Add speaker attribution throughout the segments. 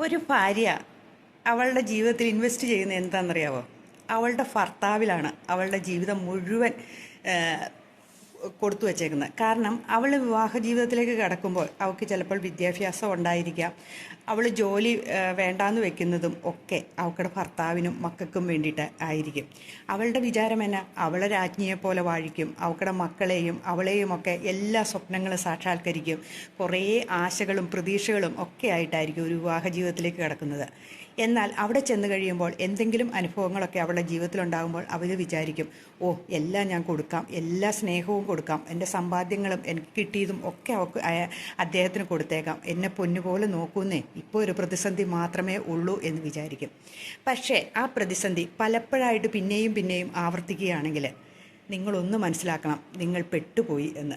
Speaker 1: ഒരു ഭാര്യ അവളുടെ ജീവിതത്തിൽ ഇൻവെസ്റ്റ് ചെയ്യുന്നത് എന്താണെന്നറിയാവോ? അവളുടെ ഭർത്താവിലാണ് അവളുടെ ജീവിതം മുഴുവൻ കൊടുത്തു വച്ചേക്കുന്നത് കാരണം അവൾ വിവാഹ ജീവിതത്തിലേക്ക് കടക്കുമ്പോൾ അവൾക്ക് ചിലപ്പോൾ വിദ്യാഭ്യാസം ഉണ്ടായിരിക്കാം. അവൾ ജോലി വേണ്ടാന്ന് വെക്കുന്നതും ഒക്കെ അവൾക്കുടെ ഭർത്താവിനും മക്കൾക്കും വേണ്ടിയിട്ട് ആയിരിക്കും. അവളുടെ വിചാരം എന്നാ അവളെ രാജ്ഞിയെ പോലെ വാഴിക്കും. അവൾക്കുടെ മക്കളെയും അവളെയും ഒക്കെ എല്ലാ സ്വപ്നങ്ങളും സാക്ഷാത്കരിക്കും. കുറേ ആശകളും പ്രതീക്ഷകളും ഒക്കെ ആയിട്ടായിരിക്കും ഒരു വിവാഹ ജീവിതത്തിലേക്ക് കിടക്കുന്നത്. എന്നാൽ അവിടെ ചെന്ന് കഴിയുമ്പോൾ എന്തെങ്കിലും അനുഭവങ്ങളൊക്കെ അവളുടെ ജീവിതത്തിലുണ്ടാകുമ്പോൾ അവർ വിചാരിക്കും ഓ എല്ലാം ഞാൻ കൊടുക്കാം. എല്ലാ സ്നേഹവും കൊടുക്കാം. എന്റെ സമ്പാദ്യങ്ങളും എനിക്ക് കിട്ടിയതും ഒക്കെ അവക്ക് അദ്ദേഹത്തിന് കൊടുത്തേക്കാം. എന്നെ പൊന്നുപോലെ നോക്കുന്നേ. ഇപ്പോൾ ഒരു പ്രതിസന്ധി മാത്രമേ ഉള്ളൂ എന്ന് വിചാരിക്കും. പക്ഷേ ആ പ്രതിസന്ധി പലപ്പോഴായിട്ട് പിന്നെയും പിന്നെയും ആവർത്തിക്കുകയാണെങ്കിൽ നിങ്ങളൊന്ന് മനസ്സിലാക്കണം നിങ്ങൾ പെട്ടുപോയി എന്ന്.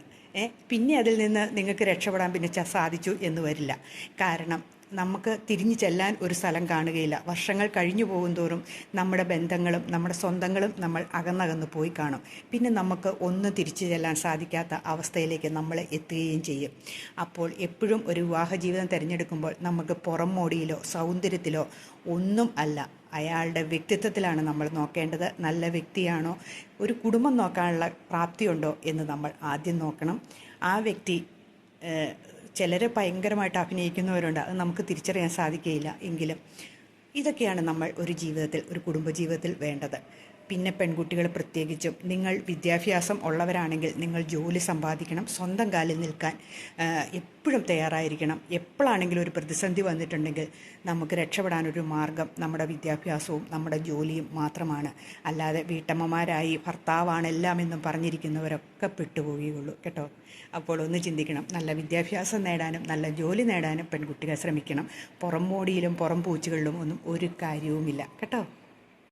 Speaker 1: പിന്നെ അതിൽ നിന്ന് നിങ്ങൾക്ക് രക്ഷപ്പെടാൻ പിന്നെ സാധിച്ചു എന്ന് വരില്ല. കാരണം നമുക്ക് തിരിഞ്ഞു ചെല്ലാൻ ഒരു സ്ഥലം കാണുകയില്ല. വർഷങ്ങൾ കഴിഞ്ഞു പോകുന്തോറും നമ്മുടെ ബന്ധങ്ങളും നമ്മുടെ സ്വന്തങ്ങളും നമ്മൾ അകന്നകന്ന് പോയി കാണും. പിന്നെ നമുക്ക് ഒന്ന് തിരിച്ചു ചെല്ലാൻ സാധിക്കാത്ത അവസ്ഥയിലേക്ക് നമ്മൾ എത്തുകയും ചെയ്യും. അപ്പോൾ എപ്പോഴും ഒരു വിവാഹ ജീവിതം തിരഞ്ഞെടുക്കുമ്പോൾ നമുക്ക് പുറം മോടിയിലോ സൗന്ദര്യത്തിലോ ഒന്നും അല്ല. അയാളുടെ വ്യക്തിത്വത്തിലാണ് നമ്മൾ നോക്കേണ്ടത്. നല്ല വ്യക്തിയാണോ? ഒരു കുടുംബം നോക്കാനുള്ള പ്രാപ്തിയുണ്ടോ എന്ന് നമ്മൾ ആദ്യം നോക്കണം. ആ വ്യക്തി ചിലർ ഭയങ്കരമായിട്ട് അഭിനയിക്കുന്നവരുണ്ട്. അത് നമുക്ക് തിരിച്ചറിയാൻ സാധിക്കുകയില്ല എങ്കിലും. ഇതൊക്കെയാണ് നമ്മൾ ഒരു ജീവിതത്തിൽ ഒരു കുടുംബജീവിതത്തിൽ വേണ്ടത്. പിന്നെ പെൺകുട്ടികൾ പ്രത്യേകിച്ചും. നിങ്ങൾ വിദ്യാഭ്യാസം ഉള്ളവരാണെങ്കിൽ നിങ്ങൾ ജോലി സമ്പാദിക്കണം സ്വന്തം കാലിൽ നിൽക്കാൻ എപ്പോഴും തയ്യാറായിരിക്കണം. എപ്പോഴാണെങ്കിലും ഒരു പ്രതിസന്ധി വന്നിട്ടുണ്ടെങ്കിൽ നമുക്ക് രക്ഷപ്പെടാനൊരു മാർഗം നമ്മുടെ വിദ്യാഭ്യാസവും നമ്മുടെ ജോലിയും മാത്രമാണ്. അല്ലാതെ വീട്ടമ്മമാരായി ഭർത്താവാണ് എല്ലാം എന്നും പറഞ്ഞിരിക്കുന്നവരൊക്കെ പെട്ടുപോവുകയുള്ളൂ കേട്ടോ. അപ്പോൾ ഒന്ന് ചിന്തിക്കണം. നല്ല വിദ്യാഭ്യാസം നേടാനും നല്ല ജോലി നേടാനും പെൺകുട്ടികൾ ശ്രമിക്കണം. പുറം മോടിയിലും പുറം പൂച്ചകളിലും ഒന്നും ഒരു കാര്യവുമില്ല കേട്ടോ.